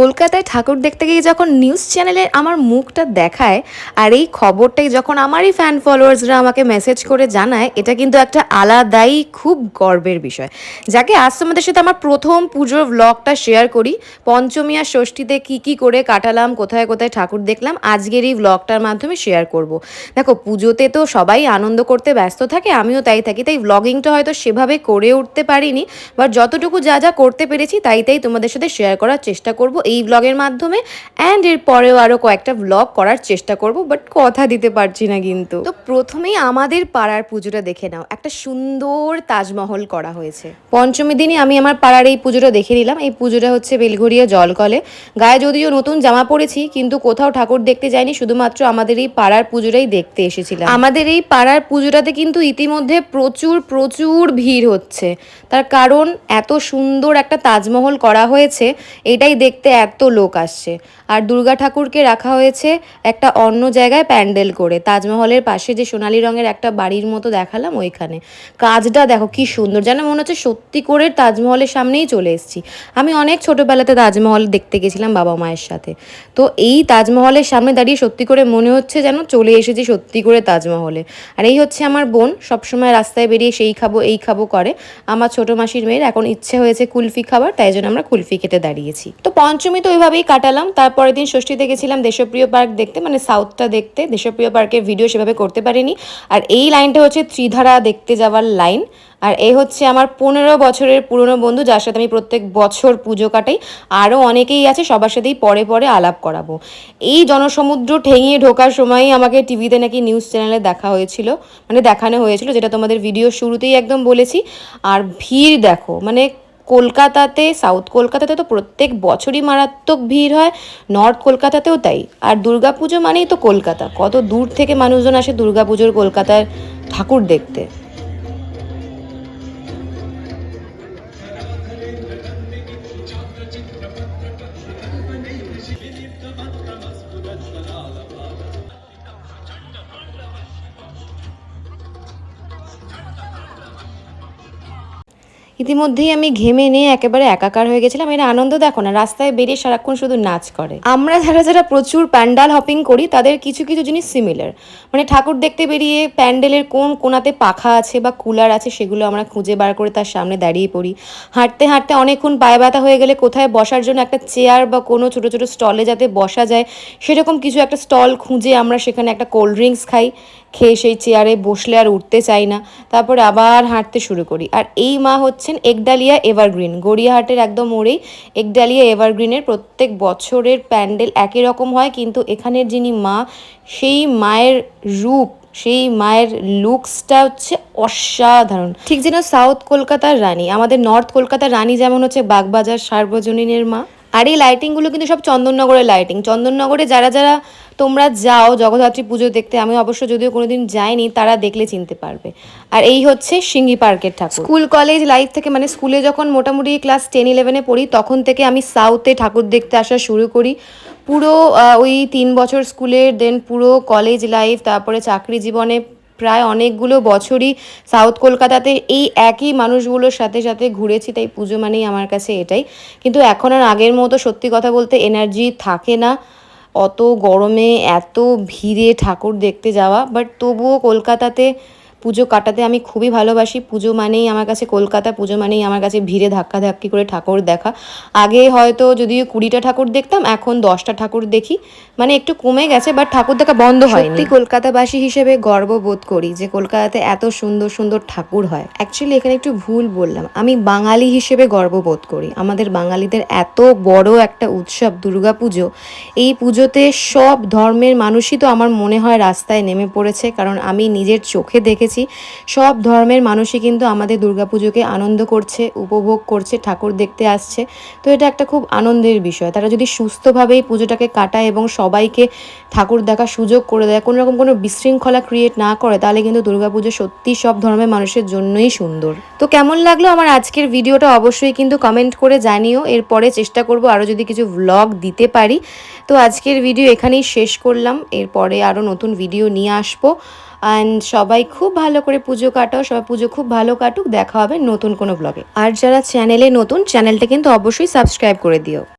কলকাতায় ঠাকুর দেখতে গিয়ে যখন নিউজ চ্যানেলে আমার মুখটা দেখায় আর এই খবরটাই যখন আমারই ফ্যান ফলোয়ার্সরা আমাকে মেসেজ করে জানায়, এটা কিন্তু একটা আলাদাই, খুব গর্বের বিষয়। যাকে আজ তোমাদের সাথে আমার প্রথম পুজোর ব্লগটা শেয়ার করি, পঞ্চমী আর ষষ্ঠীতে কী কী করে কাটালাম, কোথায় কোথায় ঠাকুর দেখলাম, আজকের এই ব্লগটার মাধ্যমে শেয়ার করব। দেখো, পুজোতে তো সবাই আনন্দ করতে ব্যস্ত থাকে, আমিও তাই থাকি, তাই ব্লগিংটা হয়তো সেভাবে করে উঠতে পারিনি বাট যতটুকু যা যা করতে পেরেছি, তাই তাই তোমাদের সাথে শেয়ার করার চেষ্টা করব। এই ব্লগের মাধ্যমে অ্যান্ড এর পরেও আরও কয়েকটা ব্লগ করার চেষ্টা করব বাট কথা দিতে পারছি না কিন্তু। তো প্রথমেই আমাদের পাড়ার পুজোটা দেখে নাও। একটা সুন্দর তাজমহল করা হয়েছে। পঞ্চমী দিনে আমি আমার পাড়ার এই পুজোটা দেখে নিলাম। এই পুজোটা হচ্ছে বেলঘরিয়া জলকলে। গায়ে যদিও নতুন জামা পরেছি, কিন্তু কোথাও ঠাকুর দেখতে যাইনি, শুধুমাত্র আমাদের এই পাড়ার পুজোটাই দেখতে এসেছিলাম। আমাদের এই পাড়ার পুজোটাতে কিন্তু ইতিমধ্যে প্রচুর প্রচুর ভিড় হচ্ছে। তার কারণ, এত সুন্দর একটা তাজমহল করা হয়েছে, এটাই দেখতে এত লোক আসছে। আর দুর্গা ঠাকুরকে রাখা হয়েছে একটা অন্য জায়গায় প্যান্ডেল করে। তাজমহলের পাশে যে সোনালী রঙের একটা বাড়ির মতো দেখালাম ওইখানে। কাজটা দেখো কি সুন্দর। যেন মনে হচ্ছে সত্যি করে তাজমহলের সামনেই চলে এসেছি। আমি অনেক ছোটোবেলাতে তাজমহল দেখতে গেছিলাম বাবা মায়ের সাথে। তো এই তাজমহলের সামনে দাঁড়িয়ে সত্যি করে মনে হচ্ছে যেন চলে এসেছি সত্যি করে তাজমহলে। আর এই হচ্ছে আমার বোন। সবসময় রাস্তায় বেরিয়ে সেই খাব, এই খাব করে। আমার ছোট মাসির মেয়ের এখন ইচ্ছে হয়েছে কুলফি খাবার, তাই জন্য আমরা কুলফি খেতে দাঁড়িয়েছি। তো পঞ্চমী তো ওইভাবেই কাটালাম। তারপরের দিন ষষ্ঠীতে গেছিলাম দেশপ্রিয় পার্ক দেখতে মানে সাউথটা দেখতে। দেশপ্রিয় পার্কের ভিডিও সেভাবে করতে পারিনি। আর এই লাইনটা হচ্ছে ত্রিধারা দেখতে যাওয়ার লাইন। আর এ হচ্ছে আমার পনেরো বছরের পুরনো বন্ধু, যার সাথে আমি প্রত্যেক বছর পুজো কাটাই। আরও অনেকেই আছে, সবার সাথেই পরে পরে আলাপ করাবো। এই জনসমুদ্র ঠেঙিয়ে ঢোকার সময়ই আমাকে টিভিতে নাকি নিউজ চ্যানেলে দেখা হয়েছিল। মানে দেখানো হয়েছিল, যেটা তোমাদের ভিডিও শুরুতেই একদম বলেছি। আর ভিড় দেখো মানে কলকাতাতে সাউথ কলকাতাতে তো প্রত্যেক বছরই মারাত্মক ভিড় হয় নর্থ কলকাতাতেও তাই। আর দুর্গাপুজো মানেই তো কলকাতা। কত দূর থেকে মানুষজন আসে দুর্গাপুজোর কলকাতার ঠাকুর দেখতে। ইতিমধ্যেই আমি ঘেমে নিয়ে একেবারে একাকার হয়ে গেছিলাম। এর আনন্দ দেখো না, রাস্তায় বেরিয়ে সারাক্ষণ শুধু নাচ করে। আমরা যারা যারা প্রচুর প্যান্ডাল হপিং করি, তাদের কিছু কিছু জিনিস সিমিলার মানে ঠাকুর দেখতে বেরিয়ে প্যান্ডেলের কোন কোনাতে পাখা আছে বা কুলার আছে, সেগুলো আমরা খুঁজে বার করে তার সামনে দাঁড়িয়ে পড়ি। হাঁটতে হাঁটতে অনেকক্ষণ পায়ে ব্যথা হয়ে গেলে কোথায় বসার জন্য একটা চেয়ার বা কোনো ছোটো ছোটো স্টলে যাতে বসা যায়, সেরকম কিছু একটা স্টল খুঁজে আমরা সেখানে একটা কোল্ড ড্রিঙ্কস খাই, খেয়ে সেই চেয়ারে বসলে আর উঠতে চাই না। তারপরে আবার হাঁটতে শুরু করি। আর এই মা হচ্ছেন একডালিয়া এভারগ্রিন। গড়িয়াহাটের একদম মোড়েই একডালিয়া এভারগ্রিনের প্রত্যেক বছরের প্যান্ডেল একই রকম হয়, কিন্তু এখানের যিনি মা, সেই মায়ের রূপ, সেই মায়ের লুকসটা হচ্ছে অসাধারণ। ঠিক যেন সাউথ কলকাতার রানী, আমাদের নর্থ কলকাতার রানী যেমন হচ্ছে বাগবাজার সার্বজনীনের মা। আর এই লাইটিংগুলো কিন্তু সব চন্দননগরের লাইটিং চন্দননগরে যারা যারা তোমরা যাও, জগদ্ধাত্রী পুজো দেখতে। আমি অবশ্য যদিও কোনোদিন যাইনি, তারা দেখলে চিনতে পারবে। আর এই হচ্ছে সিঙ্গি পার্কের ঠাকুর। স্কুল, কলেজ লাইফ থেকে মানে স্কুলে যখন মোটামুটি ক্লাস টেন ইলেভেনে পড়ি, তখন থেকে আমি সাউথে ঠাকুর দেখতে আসা শুরু করি। পুরো ওই তিন বছর স্কুলের দেন পুরো কলেজ লাইফ তারপরে চাকরি জীবনে প্রায় অনেকগুলো বছরই সাউথ কলকাতাতে এই একই মানুষগুলোর সাথে সাথে ঘুরেছি, তাই পুজো মানেই আমার কাছে এটাই। কিন্তু এখন আর আগের মতো সত্যি কথা বলতে এনার্জি থাকে না। অত গরমে এত ভিড়ে ঠাকুর দেখতে যাওয়া বাট তবুও কলকাতাতে পুজো কাটাতে আমি খুবই ভালোবাসি। পুজো মানেই আমার কাছে কলকাতা পুজো মানেই আমার কাছে ভিড়ে ধাক্কাধাক্কি করে ঠাকুর দেখা। আগে হয়তো যদিও কুড়িটা ঠাকুর দেখতাম এখন দশটা ঠাকুর দেখি। মানে একটু কমে গেছে বাট ঠাকুর দেখা বন্ধ হয়নি। সত্যি কলকাতাবাসী হিসেবে গর্ববোধ করি যে কলকাতাতে এত সুন্দর সুন্দর ঠাকুর হয়। অ্যাকচুয়ালি এখানে একটু ভুল বললাম। আমি বাঙালি হিসেবে গর্ববোধ করি। আমাদের বাঙালিদের এত বড় একটা উৎসব দুর্গাপুজো। এই পুজোতে সব ধর্মের মানুষই তো আমার মনে হয় রাস্তায় নেমে পড়েছে। কারণ আমি নিজের চোখে দেখেছি সব ধর্মের মানুষই কিন্তু আমাদের দুর্গাপুজোকে আনন্দ করছে, উপভোগ করছে, ঠাকুর দেখতে আসছে। তো এটা একটা খুব আনন্দের বিষয়। তারা যদি সুস্থভাবেই পুজোটাকে কাটায় এবং সবাইকে ঠাকুর দেখার সুযোগ করে দেয়, কোনো রকম কোনো বিশৃঙ্খলা ক্রিয়েট না করে, তাহলে কিন্তু দুর্গাপুজো সত্যি সব ধর্মের মানুষের জন্যই সুন্দর। তো কেমন লাগল আমার আজকের ভিডিওটা অবশ্যই কিন্তু কমেন্ট করে জানিও। এরপরে চেষ্টা করব আরও যদি কিছু ভ্লগ দিতে পারি। তো আজকের ভিডিও এখানেই শেষ করলাম। এরপরে আরও নতুন ভিডিও নিয়ে আসব। অ্যান্ড সবাই খুব ভালো করে পুজো কাটাও, সবাই পুজো খুব ভালো কাটুক, দেখা হবে নতুন কোনো ব্লগে আর যারা চ্যানেলে নতুন চ্যানেলটা কিন্তু অবশ্যই সাবস্ক্রাইব করে দিও।